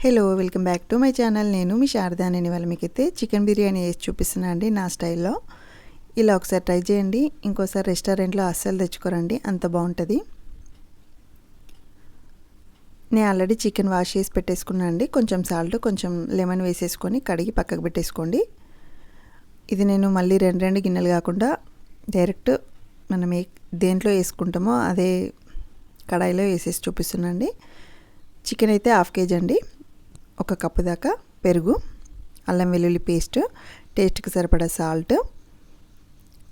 Hello welcome back to my channel. నేను మీ శారదా వాళ్ళ మీకు మీకైతే చికెన్ బిర్యానీ వేసి చూపిస్తున్నా అండి నా స్టైల్లో. ఇలా ఒకసారి ట్రై చేయండి. ఇంకోసారి రెస్టారెంట్లో అస్సలు తెచ్చుకోరండి. అంత బాగుంటుంది. నేను ఆల్రెడీ చికెన్ వాష్ చేసి పెట్టేసుకున్నాను అండి. కొంచెం సాల్ట్ కొంచెం లెమన్ వేసేసుకొని కడిగి పక్కకు పెట్టేసుకోండి. ఇది నేను మళ్ళీ రెండు రెండు గిన్నెలు కాకుండా డైరెక్ట్ మనం ఏ దేంట్లో వేసుకుంటామో అదే కడాయిలో వేసేసి చూపిస్తున్నాండి చికెన్ అయితే హాఫ్ కేజీ అండి. ఒక కప్పు దాకా పెరుగు అల్లం వెల్లుల్లి పేస్ట్ టేస్ట్కి సరిపడా సాల్ట్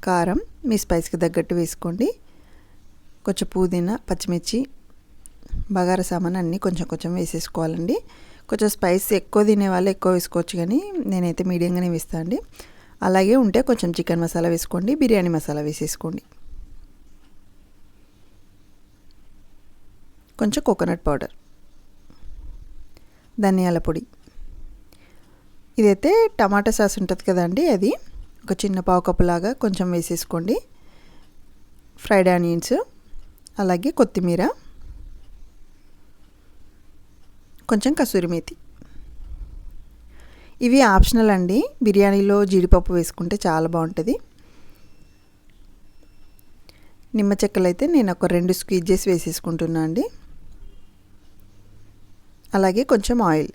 కారం మీ స్పైస్కి తగ్గట్టు వేసుకోండి. కొంచెం పుదీనా పచ్చిమిర్చి బగార సామాన్ అన్నీ కొంచెం కొంచెం వేసేసుకోవాలండి. కొంచెం స్పైస్ ఎక్కువ తినే వాళ్ళు ఎక్కువ వేసుకోవచ్చు కానీ నేనైతే మీడియంగానే వేస్తాను అండి. అలాగే ఉంటే కొంచెం చికెన్ మసాలా వేసుకోండి బిర్యానీ మసాలా వేసేసుకోండి. కొంచెం కోకోనట్ పౌడర్. ధనియాల పొడి. ఇదైతే టమాటా సాస్ ఉంటుంది కదండి అది. ఒక చిన్న పావు కప్పులాగా కొంచెం వేసేసుకోండి. ఫ్రైడ్ ఆనియన్స్ అలాగే కొత్తిమీర కొంచెం కసూరి మేతి. ఇవి ఆప్షనల్ అండి. బిర్యానీలో జీడిపప్పు వేసుకుంటే చాలా బాగుంటుంది. నిమ్మ చెక్కలు అయితే నేను ఒక రెండు స్క్వీజ్ చేసి వేసేసుకుంటున్నా అండి. అలాగే కొంచెం ఆయిల్.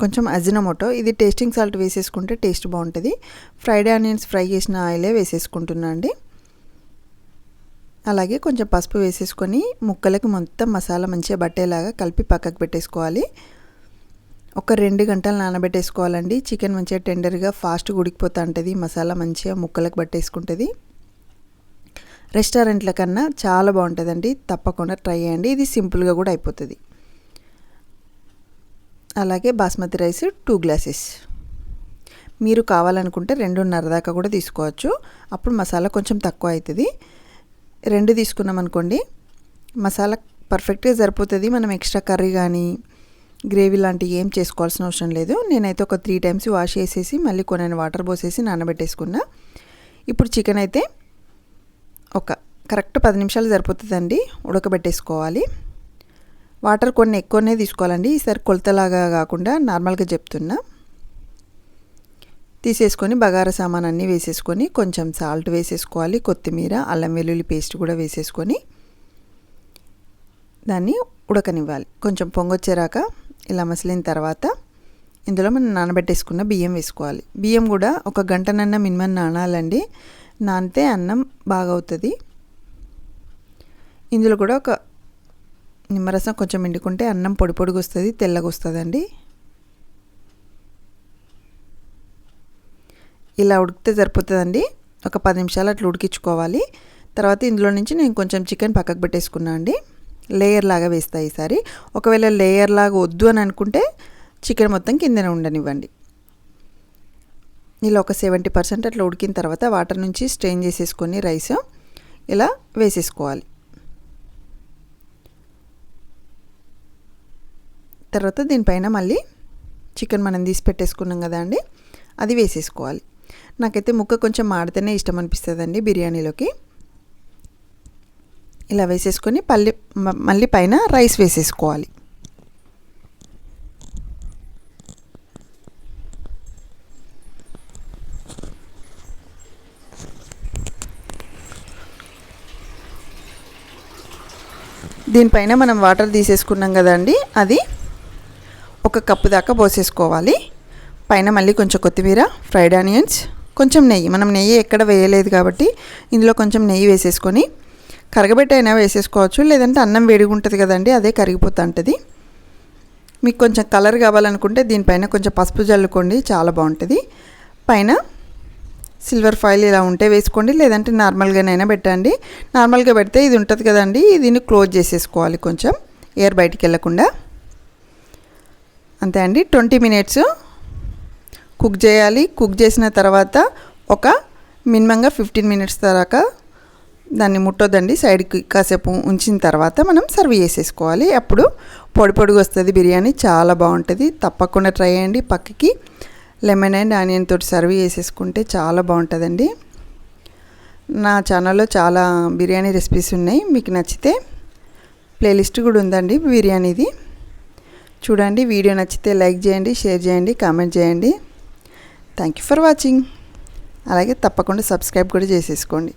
కొంచెం అజినమోటో. ఇది టేస్టింగ్ సాల్ట్ వేసేసుకుంటే టేస్ట్ బాగుంటుంది. ఫ్రైడ్ ఆనియన్స్ ఫ్రై చేసిన ఆయిలే వేసేసుకుంటున్నా అండి. అలాగే కొంచెం పసుపు వేసేసుకొని ముక్కలకి మొత్తం మసాలా మంచిగా బట్టేలాగా కలిపి పక్కకు పెట్టేసుకోవాలి. ఒక రెండు గంటలు నానబెట్టేసుకోవాలండి. చికెన్ మంచిగా టెండర్గా ఫాస్ట్ ఉడికిపోతూ ఉంటుంది. మసాలా మంచిగా ముక్కలకు పట్టేసుకుంటుంది. రెస్టారెంట్ల కన్నా చాలా బాగుంటుందండి. తప్పకుండా ట్రై చేయండి. ఇది సింపుల్గా కూడా అయిపోతుంది. అలాగే బాస్మతి రైస్ టూ గ్లాసెస్. మీరు కావాలనుకుంటే రెండున్నర దాకా కూడా తీసుకోవచ్చు. అప్పుడు మసాలా కొంచెం తక్కువ అవుతుంది రెండు తీసుకున్నాం అనుకోండి మసాలా పర్ఫెక్ట్గా సరిపోతుంది. మనం ఎక్స్ట్రా కర్రీ కానీ గ్రేవీ లాంటివి ఏం చేసుకోవాల్సిన అవసరం లేదు. నేనైతే ఒక త్రీ టైమ్స్ వాష్ చేసేసి మళ్ళీ కొన్ని వాటర్ పోసేసి నానబెట్టేసుకున్నా. ఇప్పుడు చికెన్ అయితే ఒక కరెక్ట్ పది నిమిషాలు సరిపోతుందండి. ఉడకబెట్టేసుకోవాలి. వాటర్ కొన్ని ఎక్కువనే తీసుకోవాలండి. ఈసారి కొలతలాగా కాకుండా నార్మల్గా చెప్తున్నా. తీసేసుకొని బగారా సామాన్ అన్నీ వేసేసుకొని కొంచెం సాల్ట్ వేసేసుకోవాలి. కొత్తిమీర అల్లం వెల్లుల్లి పేస్ట్ కూడా వేసేసుకొని దాన్ని ఉడకనివ్వాలి. కొంచెం పొంగొచ్చేరాక ఇలా మసిలిన తర్వాత ఇందులో మనం నానబెట్టేసుకున్న బియ్యం వేసుకోవాలి. బియ్యం కూడా ఒక గంటనన్న మినిమం నానాలండి. నానితే అన్నం బాగా అవుతుంది ఇందులో కూడా ఒక నిమ్మరసం కొంచెం ఎండుకుంటే అన్నం పొడి పొడిగా వస్తుంది తెల్లగా వస్తుందండి. ఇలా ఉడికితే సరిపోతుందండి. ఒక పది నిమిషాలు అట్లా ఉడికించుకోవాలి. తర్వాత ఇందులో నుంచి నేను కొంచెం చికెన్ పక్కకు పెట్టేసుకున్నా అండి. లేయర్ లాగా వేస్తా ఈసారి. ఒకవేళ లేయర్ లాగా వద్దు అని అనుకుంటే చికెన్ మొత్తం కిందనే ఉండనివ్వండి. ఇలా ఒక సెవెంటీ పర్సెంట్ అట్లా ఉడికిన తర్వాత వాటర్ నుంచి స్ట్రెయిన్ చేసేసుకొని రైస్ ఇలా వేసేసుకోవాలి. తర్వాత దీనిపైన మళ్ళీ చికెన్ మనం తీసి పెట్టేసుకున్నాం కదా అండి అది వేసేసుకోవాలి. నాకైతే ముక్క కొంచెం మాడితేనే ఇష్టం అనిపిస్తుందండి బిర్యానీలోకి. ఇలా వేసేసుకొని పల్లి మళ్ళీ పైన రైస్ వేసేసుకోవాలి. దీనిపైన మనం వాటర్ తీసేసుకున్నాం కదండి అది ఒక కప్పు దాకా పోసేసుకోవాలి. పైన మళ్ళీ కొంచెం కొత్తిమీర ఫ్రైడ్ ఆనియన్స్ కొంచెం నెయ్యి. మనం నెయ్యి ఎక్కడ వేయలేదు కాబట్టి ఇందులో కొంచెం నెయ్యి వేసేసుకొని కరగబెట్టైనా అయినా వేసేసుకోవచ్చు. లేదంటే అన్నం వేడిగా ఉంటుంది కదండి అదే కరిగిపోతూ ఉంటుంది. మీకు కొంచెం కలర్ కావాలనుకుంటే దీనిపైన కొంచెం పసుపు జల్లుకోండి చాలా బాగుంటుంది. పైన సిల్వర్ ఫాయిల్ ఇలా ఉంటే వేసుకోండి. లేదంటే నార్మల్గానైనా పెట్టండి. నార్మల్గా పెడితే ఇది ఉంటుంది కదండి దీన్ని క్లోజ్ చేసేసుకోవాలి కొంచెం. ఎయిర్ బయటికి వెళ్ళకుండా. అంతే అండి. ట్వంటీ మినిట్స్ కుక్ చేయాలి. కుక్ చేసిన తర్వాత ఒక మినిమంగా ఫిఫ్టీన్ మినిట్స్ దాకా దాన్ని ముట్టొద్దండి. సైడ్కి కాసేపు ఉంచిన తర్వాత మనం సర్వ్ చేసేసుకోవాలి. అప్పుడు పొడి పొడిగా వస్తుంది బిర్యానీ. చాలా బాగుంటుంది. తప్పకుండా ట్రై చేయండి. పక్కకి లెమన్ అండ్ ఆనియన్ తోటి సర్వ్ చేసేసుకుంటే చాలా బాగుంటుందండి. నా ఛానల్లో చాలా బిర్యానీ రెసిపీస్ ఉన్నాయి. మీకు నచ్చితే ప్లేలిస్ట్ కూడా ఉందండి బిర్యానీది. చూడండి వీడియో నచ్చితే లైక్ చేయండి షేర్ చేయండి కామెంట్ చేయండి. థ్యాంక్ యూ ఫర్ వాచింగ్ అలాగే తప్పకుండా సబ్స్క్రైబ్ కూడా చేసేసుకోండి.